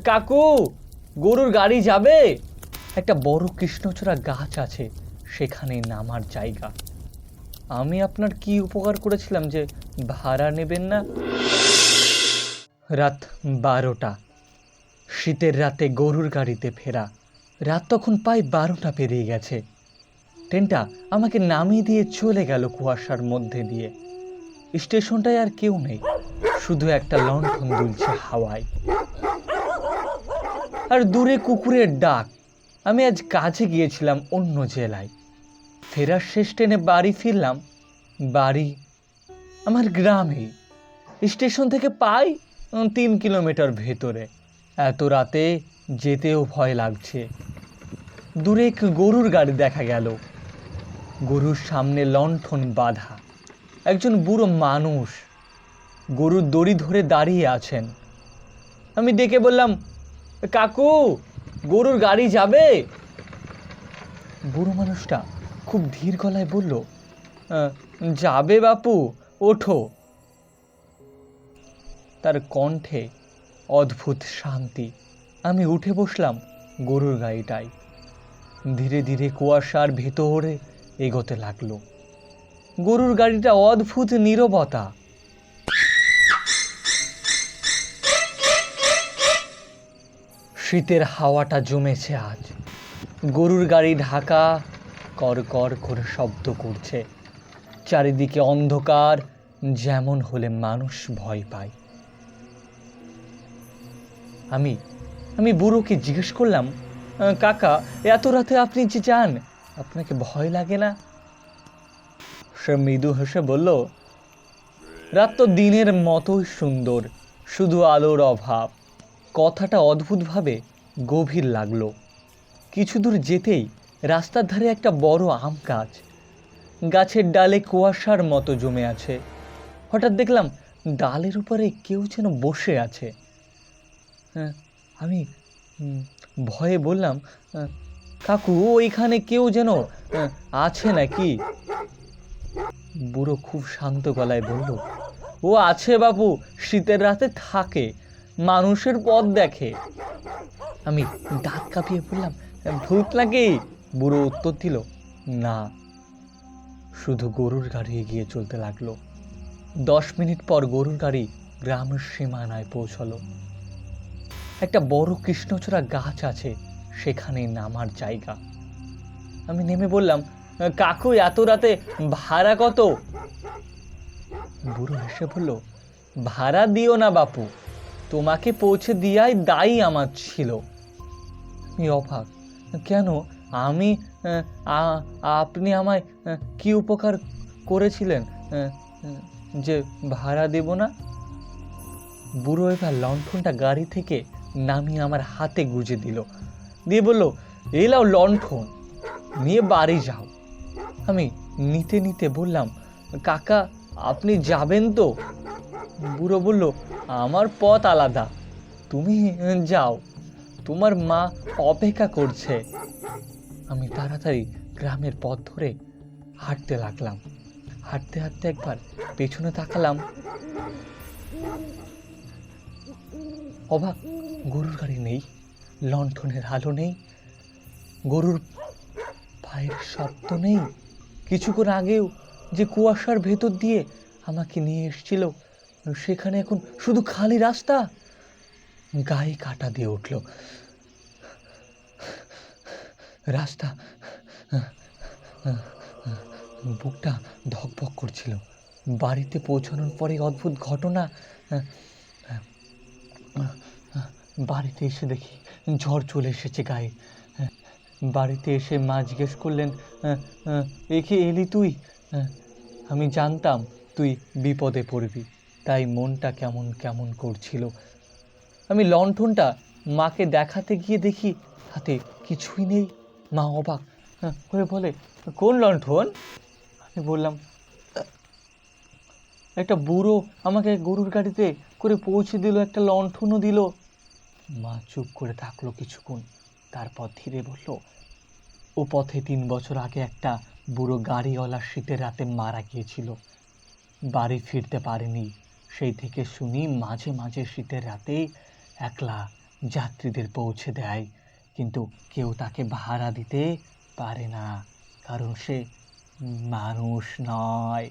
কাকু, গরুর গাড়ি যাবে? একটা বড় কৃষ্ণচূড়া গাছ আছে, সেখানে নামার জায়গা। আমি আপনার কি উপকার করেছিলাম যে ভাড়া নেবেন না? রাত বারোটা। শীতের রাতে গরুর গাড়িতে ফেরা। রাত তখন প্রায় বারোটা পেরিয়ে গেছে। ট্রেনটা আমাকে নামিয়ে দিয়ে চলে গেল কুয়াশার মধ্যে দিয়ে। স্টেশনটায় আর কেউ নেই, শুধু একটা লণ্ঠন দুলছে হাওয়ায়। আর দূরে কুকুরের ডাক। আমি আজ কাজে গিয়েছিলাম অন্য জেলায়। ফেরার শেষ ট্রেনে বাড়ি ফিরলাম, বাড়ি আমার গ্রামে। স্টেশন থেকে পাই তিন কিলোমিটার ভেতরে। এত রাতে যেতেও ভয় লাগছে। দূরে এক গরুর গাড়ি দেখা গেল। গরুর সামনে লণ্ঠন বাঁধা। একজন বুড়ো মানুষ। গরুর দড়ি ধরে দাঁড়িয়ে আছেন। আমি ডেকে বললাম কাকু গরুর গাড়ি যাবে? বুড়ো মানুষটা খুব ধীর গলায় বলল "আহ, যাবে বাপু ওঠো। তার কণ্ঠে অদ্ভুত শান্তি। আমি উঠে বসলাম গরুর গাড়িটায়। ধীরে ধীরে কুয়াশার ভেতরে এগোতে লাগল। গরুর গাড়িটা অদ্ভুত নীরবতা। শীতের হাওয়াটা জমেছে আজ। গরুর গাড়ি ঢাকা, কর কর করে শব্দ করছে। চারিদিকে অন্ধকার, যেমন হলে মানুষ ভয় পায়। আমি আমি বুড়োকে জিজ্ঞেস করলাম কাকা, এত রাতে আপনি যে যান, আপনাকে ভয় লাগে না? সে মৃদু হেসে বলল, রাত তো দিনের মতোই সুন্দর, শুধু আলোর অভাব। কথাটা অদ্ভুতভাবে গভীর লাগল। কিছু দূর যেতেই রাস্তার ধারে একটা বড় আম গাছ। গাছের ডালে কুয়াশার মতো জমে আছে। হঠাৎ দেখলাম ডালের উপরে কেউ যেন বসে আছে। হ্যাঁ, আমি ভয়ে বললাম "আহ, কাকু ওইখানে কেউ যেন আছে নাকি? বুড়ো খুব শান্ত গলায় বলল ও আছে বাবু শীতের রাতে থাকে। মানুষের পথ দেখে। আমি দাঁত কাঁপিয়ে বললাম, ভূত নাকি? বুড়ো উত্তর দিল, না। শুধু গরুর গাড়ি এগিয়ে চলতে লাগল। দশ মিনিট পর গরুর গাড়ি গ্রামের সীমানায় পৌঁছলো। একটা বড় কৃষ্ণচূড়া গাছ আছে, সেখানে নামার জায়গা। আমি নেমে বললাম, কাকু, এত রাতে ভাড়া কত? বুড়ো হেসে বলল, ভাড়া দিও না বাপু। তোমাকে পৌঁছে দিয়াই দায়ী আমার ছিল। অবাক কেন? আমি আপনি আমায় কি উপকার করেছিলেন? যে ভাড়া দেব না? বুড়ো এবার লণ্ঠনটা গাড়ি থেকে নামিয়ে আমার হাতে গুজে দিল। দিয়ে বলল এলাও লণ্ঠন, নিয়ে বাড়ি যাও। আমি নিতে নিতে বললাম, কাকা, আপনি যাবেন তো? বুড়ো বলল আমার পথ আলাদা। তুমি যাও। তোমার মা অপেক্ষা করছে। আমি তাড়াতাড়ি গ্রামের পথ ধরে হাঁটতে লাগলাম। হাঁটতে হাঁটতে একবার পেছনে তাকালাম। অবাক, গরুর গাড়ি নেই, লণ্ঠনের আলো নেই, গরুর পায়ের শব্দ নেই। কিছুক্ষণ আগেও যে কুয়াশার ভেতর দিয়ে আমাকে নিয়ে এসেছিল সেখানে এখন শুধু খালি রাস্তা? গায়ে কাটা দিয়ে উঠল। রাস্তা, বুকটা ধকভক করছিল। বাড়িতে পৌঁছানোর পরে অদ্ভুত ঘটনা, বাড়িতে এসে দেখি ঝড় চলে এসেছে গায়ে। বাড়িতে এসে মা জিজ্ঞেস করলেন একে এলি তুই? আমি জানতাম তুই বিপদে পড়বি। তাই মনটা কেমন কেমন করছিল। আমি লণ্ঠনটা মাকে দেখাতে গিয়ে দেখি হাতে কিছুই নেই। মা অবাক হ্যাঁ, হয়ে বলে কোন লণ্ঠন? আমি বললাম একটা বুড়ো আমাকে গরুর গাড়িতে করে পৌঁছে দিল একটা লণ্ঠনও দিল। মা চুপ করে থাকল কিছুক্ষণ তারপর ধীরে বলল ও পথে তিন বছর আগে একটা বুড়ো গাড়িওয়ালা শীতের রাতে মারা গিয়েছিল। বাড়ি ফিরতে পারেনি। সেই থেকে শুনি মাঝে মাঝে শীতের রাতে একলা যাত্রীদের পৌঁছে দেয়। কিন্তু কেউ তাকে ভাড়া দিতে পারে না, কারণ সে মানুষ নয়।